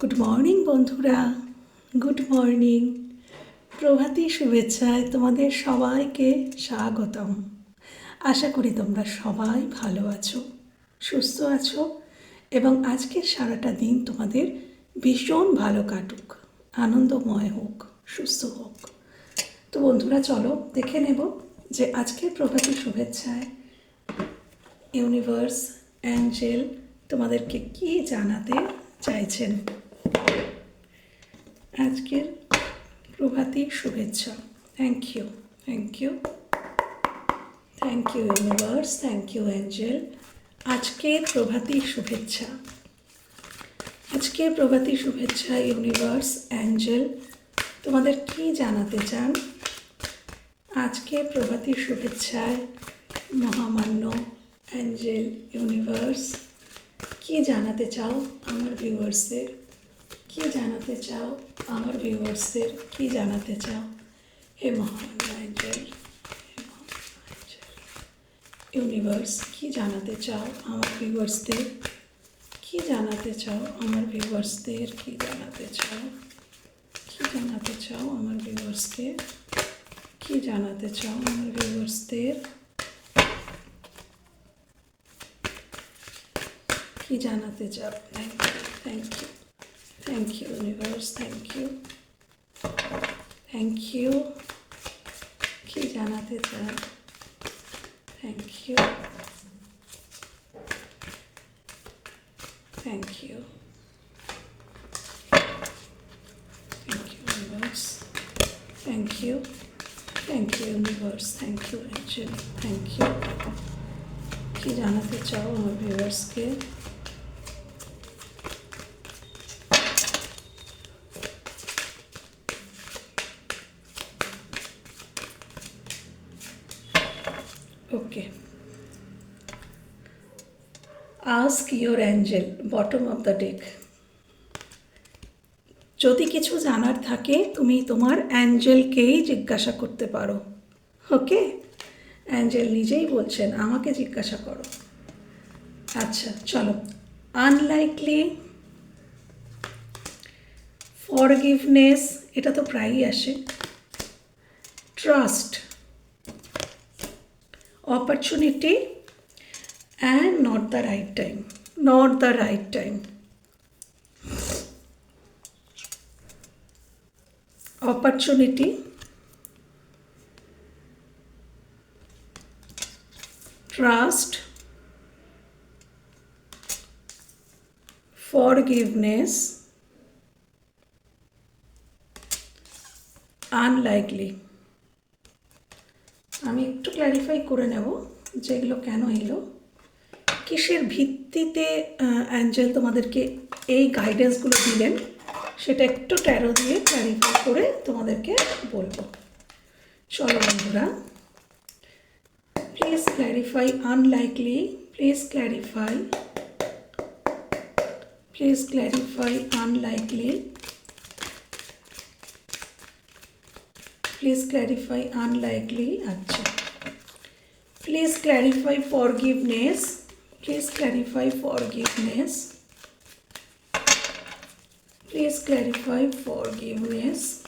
Good morning বন্ধুরা। Good morning প্রভাতী শুভেচ্ছায় তোমাদের সবাইকে স্বাগতম। আশা করি তোমরা সবাই ভালো আছো, সুস্থ আছো, এবং আজকের সারাটা দিন তোমাদের ভীষণ ভালো কাটুক, আনন্দময় হোক, সুস্থ হোক। তো বন্ধুরা, চলো দেখে নেব যে আজকের প্রভাতী শুভেচ্ছায় ইউনিভার্স, অ্যাঞ্জেল তোমাদেরকে কি জানাতে চাইছেন। আজকের প্রভাতী শুভেচ্ছা। Thank you thank you thank you universe thank you angel আজকের প্রভাতী শুভেচ্ছা। আজকের প্রভাতী শুভেচ্ছা ইউনিভার্স অ্যাঞ্জেল তোমাদের কি জানাতে চান? আজকে প্রভাতী শুভেচ্ছায় মহামান্য অ্যাঞ্জেল ইউনিভার্স কি জানাতে চাও আমার ভিউয়ার্সদের কি জানাতে চাও আমার ভিউয়ার্সদের কি জানাতে চাও হে মহামান্য অ্যাঞ্জেল হে মহামান্য অ্যাঞ্জেল ইউনিভার্স কি জানাতে চাও আমার ভিউয়ার্সদের কি জানাতে চাও আমার ভিউয়ার্সদের কি জানাতে চাও কি জানাতে চাও আমার ভিউয়ার্সকে কি জানাতে চাও আমার ভিউয়ার্সদের কি জানাতে চাও thank you thank you thank you universe thank you thank you কি জানাতে চাও thank you thank you thank you universe thank you thank you universe thank you angel thank you কি জানাতে চাও আমার ভিউয়ার্সকে okay ask your angel bottom of the deck যদি কিছু জানার থাকে, তুমি তোমার অ্যাঞ্জেলকেই জিজ্ঞাসা করতে পারো। ওকে অ্যাঞ্জেল নিজেই বলছেন, আমাকে জিজ্ঞাসা করো। আচ্ছা চলো। আনলাইকলি ফরগিভনেস এটা তো প্রায়ই আসে। Trust opportunity and not the right time. Not the right time. Opportunity. Trust. Forgiveness. Unlikely আমি একটু ক্ল্যারিফাই করে নেব যেগুলো কেন এলো। কিসের ভিত্তিতে অ্যাঞ্জেল তোমাদেরকে এই গাইডেন্সগুলো দিলেন, সেটা একটু ট্যারো দিয়ে ক্ল্যারিফাই করে তোমাদেরকে বলব। চলো বন্ধুরা please clarify unlikely please clarify please clarify unlikely please clarify unlikely acha please clarify forgiveness please clarify forgiveness please clarify forgiveness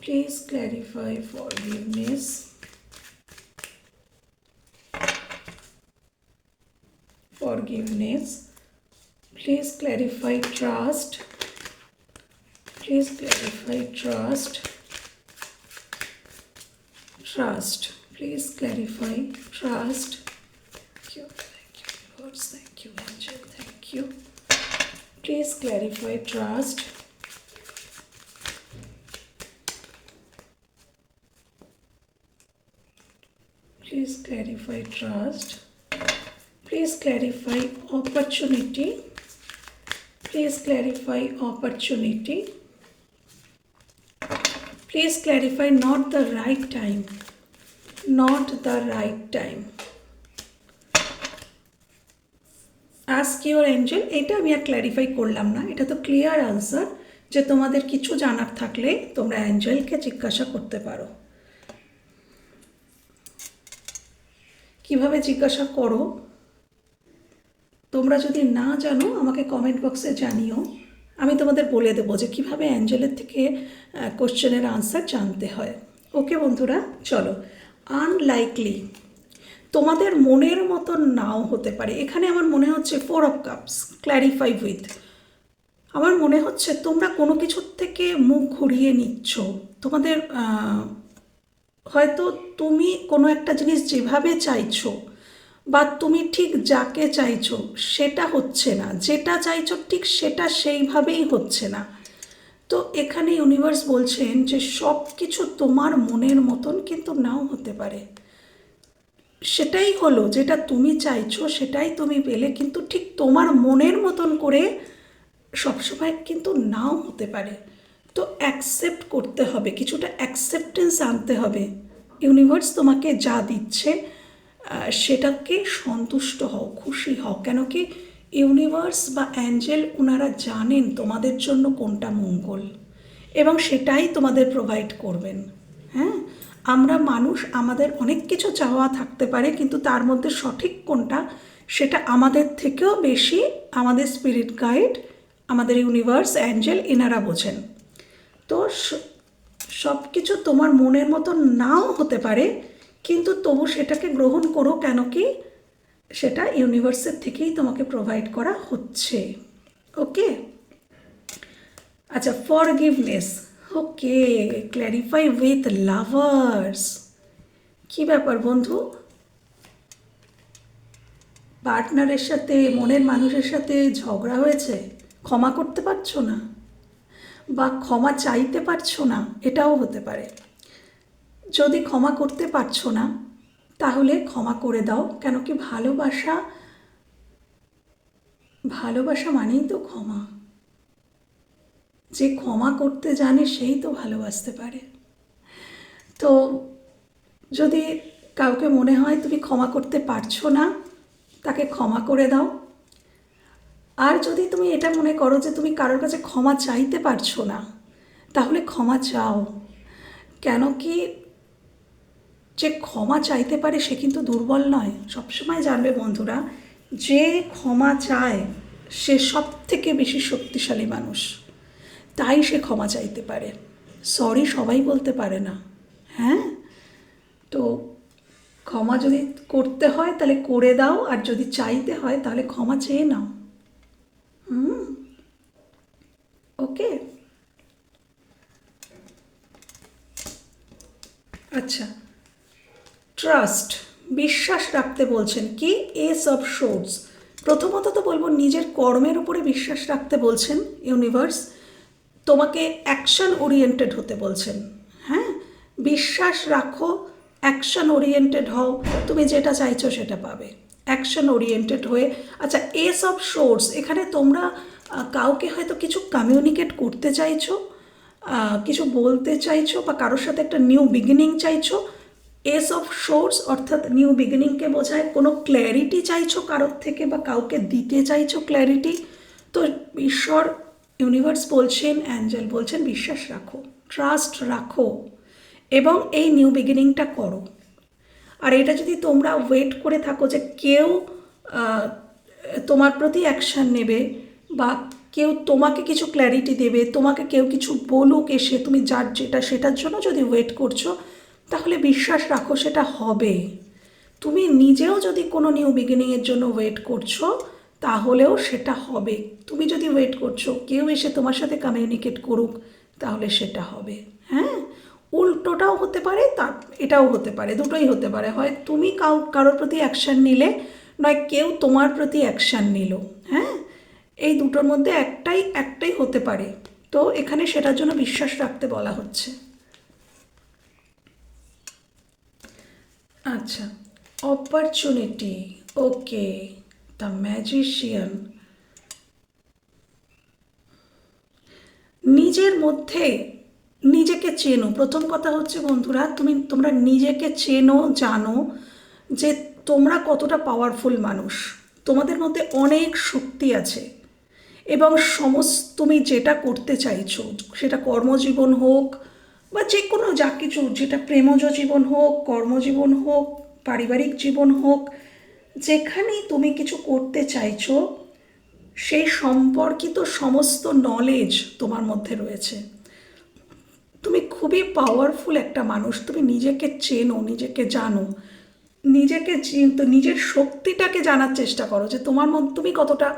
please clarify forgiveness forgiveness please clarify trust please clarify trust trust. Please clarify. Trust. Thank you. Thank you Lords. thank you angel. Thank you. Please clarify. Trust. Please clarify. Trust. Please clarify opportunity. Please clarify opportunity please clarify, not the right time. Not the right time. Ask your angel এটা আমি আর clarify করলাম না। এটা তো clear answer যে তোমাদের কিছু জানার থাকলে তোমরা অ্যাঞ্জেলকে জিজ্ঞাসা করতে পারো। কীভাবে জিজ্ঞাসা করো? তোমরা যদি না জানো, আমাকে কমেন্ট বক্সে জানিও। আমি তোমাদের বলে দেবো যে কীভাবে অ্যাঞ্জেলের থেকে কোশ্চেনের আনসার জানতে হয়। ওকে বন্ধুরা, চলো। আনলাইকলি তোমাদের মনের মতন নাও হতে পারে। এখানে আমার মনে হচ্ছে four of cups clarify with আমার মনে হচ্ছে তোমরা কোনো কিছুর থেকে মুখ ঘুরিয়ে নিচ্ছ। তোমাদের হয়তো তুমি কোনো একটা জিনিস যেভাবে চাইছো বা তুমি ঠিক যাকে চাইছো, সেটা হচ্ছে না। যেটা চাইছো ঠিক সেটা সেইভাবেই হচ্ছে না। তো এখানে ইউনিভার্স বলছেন যে সব কিছু তোমার মনের মতন কিন্তু নাও হতে পারে। সেটাই হলো, যেটা তুমি চাইছো সেটাই তুমি পেলে কিন্তু ঠিক তোমার মনের মতন করে সবসময় কিন্তু নাও হতে পারে। তো অ্যাকসেপ্ট করতে হবে, কিছুটা অ্যাকসেপ্টেন্স আনতে হবে। ইউনিভার্স তোমাকে যা দিচ্ছে সেটাকে সন্তুষ্ট হও, খুশি হও। কেন কি ইউনিভার্স বা অ্যাঞ্জেল ওনারা জানেন তোমাদের জন্য কোনটা মঙ্গল এবং সেটাই তোমাদের প্রোভাইড করবেন। হ্যাঁ? আমরা মানুষ, আমাদের অনেক কিছু চাওয়া থাকতে পারে, কিন্তু তার মধ্যে সঠিক কোনটা সেটা আমাদের থেকেও বেশি আমাদের স্পিরিট গাইড, আমাদের ইউনিভার্স, অ্যাঞ্জেল এনারা বোঝেন। তো সব কিছু তোমার মনের মতো নাও হতে পারে কিন্তু তবু সেটাকে গ্রহণ করো কেন কি? সেটা ইউনিভার্সের থেকেই তোমাকে প্রোভাইড করা হচ্ছে। ওকে আচ্ছা forgiveness okay clarify with lovers কি ব্যাপার বন্ধু? পার্টনারের সাথে, মনের মানুষের সাথে ঝগড়া হয়েছে? ক্ষমা করতে পারছ না? বা ক্ষমা চাইতে পারছ না? এটাও হতে পারে। যদি ক্ষমা করতে পারছ না, তাহলে ক্ষমা করে দাও। কেন কি ভালোবাসা ভালোবাসা মানেই তো ক্ষমা। যে ক্ষমা করতে জানে সেই তো ভালোবাসতে পারে। তো যদি কাউকে মনে হয় তুমি ক্ষমা করতে পারছ না, তাকে ক্ষমা করে দাও। আর যদি তুমি এটা মনে করো যে তুমি কারোর কাছে ক্ষমা চাইতে পারছ না, তাহলে ক্ষমা চাও। কেন কি যে ক্ষমা চাইতে পারে সে কিন্তু দুর্বল নয়। সবসময় জানবে বন্ধুরা, যে ক্ষমা চায়, সে সব থেকে বেশি শক্তিশালী মানুষ। তাই সে ক্ষমা চাইতে পারে। সরি সবাই বলতে পারে না। হ্যাঁ? তো ক্ষমা যদি করতে হয়, তাহলে করে দাও, আর যদি চাইতে হয়, তাহলে ক্ষমা চেয়ে নাও। হুম? ওকে আচ্ছা। ট্রাস্ট বিশ্বাস রাখতে বলছেন। কি? এস অফ শোর্স প্রথমত তো বলব, নিজের কর্মের উপরে বিশ্বাস রাখতে বলছেন ইউনিভার্স তোমাকে অ্যাকশন ওরিয়েন্টেড হতে বলছেন। হ্যাঁ? বিশ্বাস রাখো অ্যাকশন ওরিয়েন্টেড হও। তুমি যেটা চাইছো সেটা পাবে। অ্যাকশন ওরিয়েন্টেড হয়ে। আচ্ছা এস অফ সোর্স এখানে তোমরা কাউকে হয়তো কিছু কমিউনিকেট করতে চাইছো কিছু বলতে চাইছো বা কারোর সাথে একটা নিউ বিগিনিং চাইছো এস অফ সোর্স অর্থাৎ নিউ বিগিনিংকে বোঝায়। কোনো ক্ল্যারিটি চাইছো কারোর থেকে বা কাউকে দিতে চাইছো ক্ল্যারিটি তো ঈশ্বর ইউনিভার্স বলছেন অ্যাঞ্জেল বলছেন, বিশ্বাস রাখো ট্রাস্ট রাখো, এবং এই নিউ বিগিনিংটা করো। আর এটা যদি তোমরা ওয়েট করে থাকো যে কেউ তোমার প্রতি অ্যাকশান নেবে বা কেউ তোমাকে কিছু ক্ল্যারিটি দেবে, তোমাকে কেউ কিছু বলুক এসে, তুমি যার যেটা, সেটার জন্য যদি ওয়েট করছ তাহলে বিশ্বাস রাখো, সেটা হবে। তুমি নিজেও যদি কোনো নিউ বিগিনিংয়ের জন্য ওয়েট করছ, তাহলেও সেটা হবে। তুমি যদি ওয়েট করছ, কেউ এসে তোমার সাথে কমিউনিকেট করুক, তাহলে সেটা হবে। হ্যাঁ? উল্টোটাও হতে পারে তা এটাও হতে পারে, দুটোই হতে পারে। হয় তুমি কাউ, কারোর প্রতি অ্যাকশান নিলে, নয় কেউ তোমার প্রতি অ্যাকশান নিল। হ্যাঁ? এই দুটোর মধ্যে একটাই একটাই হতে পারে। তো এখানে সেটার জন্য বিশ্বাস রাখতে বলা হচ্ছে। আচ্ছা অপরচুনিটি ওকে দ্য ম্যাজিশিয়ান নিজের মধ্যে নিজেকে চেনো। প্রথম কথা হচ্ছে বন্ধুরা, তুমি, তোমরা নিজেকে চেনো, জানো যে তোমরা কতটা পাওয়ারফুল মানুষ। তোমাদের মধ্যে অনেক শক্তি আছে এবং সমস্ত, তুমি যেটা করতে চাইছো, সেটা কর্মজীবন হোক বা যে কোনো যা কিছু, যেটা প্রেমজ জীবন হোক, কর্মজীবন হোক, পারিবারিক জীবন হোক, যেখানেই তুমি কিছু করতে চাইছো, সেই সম্পর্কিত সমস্ত নলেজ তোমার মধ্যে রয়েছে। তুমি খুবই পাওয়ারফুল একটা মানুষ, তুমি নিজেকে চেনো, নিজেকে জানো, নিজেকে নিজের শক্তিটাকে জানার চেষ্টা করো যে তোমার মধ্যে তুমি কতটা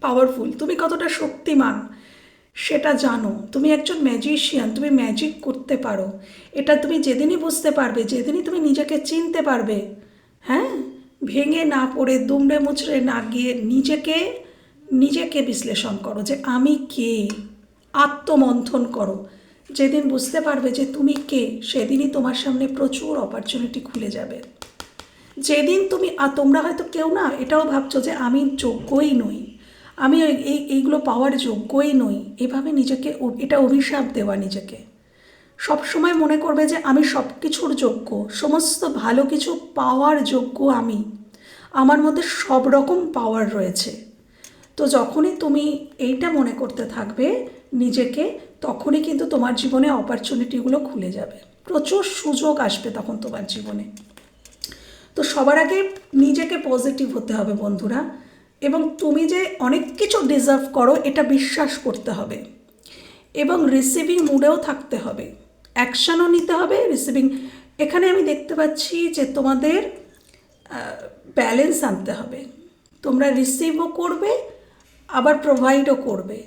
পাওয়ারফুল তুমি কতটা শক্তিমান, সেটা জানো। তুমি একজন ম্যাজিশিয়ান তুমি ম্যাজিক করতে পারো। এটা তুমি যেদিনই বুঝতে পারবে, যেদিনই তুমি নিজেকে চিনতে পারবে হ্যাঁ? ভেঙে না পড়ে, দুমড়ে মুচড়ে না গিয়ে নিজেকে নিজেকে বিশ্লেষণ করো যে আমি কে? আত্মমন্থন করো। যেদিন বুঝতে পারবে যে তুমি কে, সেদিনই তোমার সামনে প্রচুর অপরচুনিটি খুলে যাবে। যেদিন তুমি তোমরা হয়তো কেউ না, এটাও ভাবছ যে আমি যোগ্যই নই। আমি এই, এইগুলো পাওয়ার যোগ্যই নই। এভাবে নিজেকে, এটা অভিশাপ দেওয়া নিজেকে। সব সময় মনে করবে যে আমি সব কিছুর যোগ্য, সমস্ত ভালো কিছু পাওয়ার যোগ্য আমি। আমার মধ্যে সব রকম পাওয়ার রয়েছে। তো যখনই তুমি এইটা মনে করতে থাকবে নিজেকে, তখনই কিন্তু তোমার জীবনে অপরচুনিটিগুলো খুলে যাবে। প্রচুর সুযোগ আসবে তখন তোমার জীবনে। তো সবার আগে নিজেকে পজিটিভ হতে হবে বন্ধুরা। এবং তুমি যে অনেক কিছু ডিজার্ভ করো, এটা বিশ্বাস করতে হবে। এবং রিসিভিং মুডেও থাকতে হবে। অ্যাকশনও নিতে হবে রিসিভিং এখানে আমি দেখতে পাচ্ছি যে তোমাদের ব্যালেন্স আনতে হবে। তোমরা রিসিভও করবে, আবার প্রোভাইডও করবে।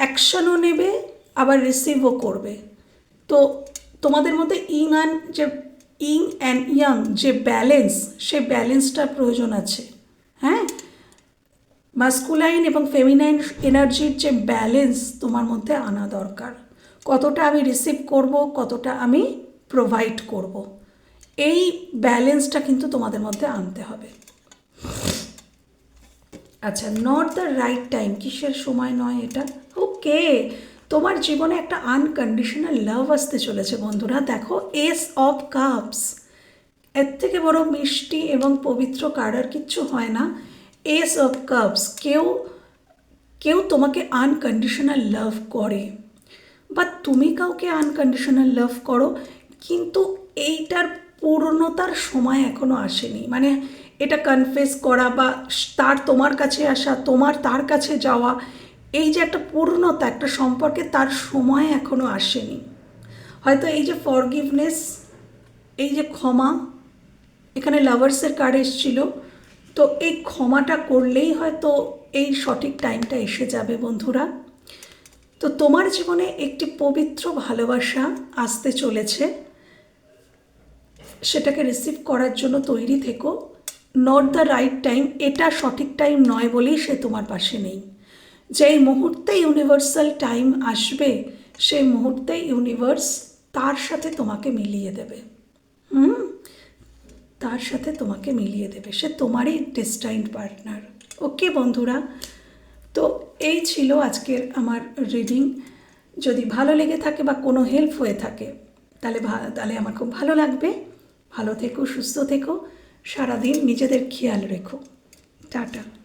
অ্যাকশনও নেবে, আবার রিসিভও করবে। তো তোমাদের মধ্যে ইং অ্যান্ড যে ইং অ্যান্ড ইয়াং যে ব্যালেন্স সে ব্যালেন্সটার প্রয়োজন আছে। হ্যাঁ? মাস্কুলাইন এবং ফেমিনাইন এনার্জির যে ব্যালেন্স তোমার মধ্যে আনা দরকার। কতটা আমি রিসিভ করব, কতটা আমি প্রোভাইড করব। এই ব্যালেন্সটা কিন্তু তোমাদের মধ্যে আনতে হবে। আচ্ছা নট দ্য রাইট টাইম কিসের সময় নয় এটা? ওকে তোমার জীবনে একটা আনকন্ডিশনাল লাভ আসতে চলেছে বন্ধুরা। দেখো এস অফ কাপস এর থেকে বড় মিষ্টি এবং পবিত্র কার্ড আর কিচ্ছু হয় না। এস অফ কাপস কেউ কেউ তোমাকে আনকন্ডিশনাল লাভ করে। বা তুমি কাউকে আনকন্ডিশনাল লাভ করো, কিন্তু এইটার পূর্ণতার সময় এখনও আসেনি। মানে এটা কনফেস করা বা তার তোমার কাছে আসা, তোমার তার কাছে যাওয়া, এই যে একটা পূর্ণতা, একটা সম্পর্কে তার সময় এখনও আসেনি। হয়তো এই যে ফরগিভনেস এই যে ক্ষমা, এখানে লাভার্সের কার্ড এসেছিল। তো এই ক্ষমাটা করলেই হয়তো এই সঠিক টাইমটা এসে যাবে বন্ধুরা। তো তোমার জীবনে একটি পবিত্র ভালোবাসা আসতে চলেছে। সেটাকে রিসিভ করার জন্য তৈরি থেকো। নট দ্য রাইট টাইম এটা সঠিক টাইম নয় বলেই সে তোমার পাশে নেই। যেই মুহূর্তে ইউনিভার্সাল টাইম আসবে, সেই মুহূর্তে ইউনিভার্স তার সাথে তোমাকে মিলিয়ে দেবে। হুম? তার সাথে তোমাকে মিলিয়ে দেবে। সে তোমারই ডেস্টাইন্ড পার্টনার ওকে বন্ধুরা? তো এই ছিল আজকের আমার রিডিং যদি ভালো লেগে থাকে বা কোনো হেল্প হয়ে থাকে, তাহলে তাহলে আমার খুব ভালো লাগবে। ভালো থেকো, সুস্থ থেকো। সারাদিন নিজেদের খেয়াল রেখো। টাটা।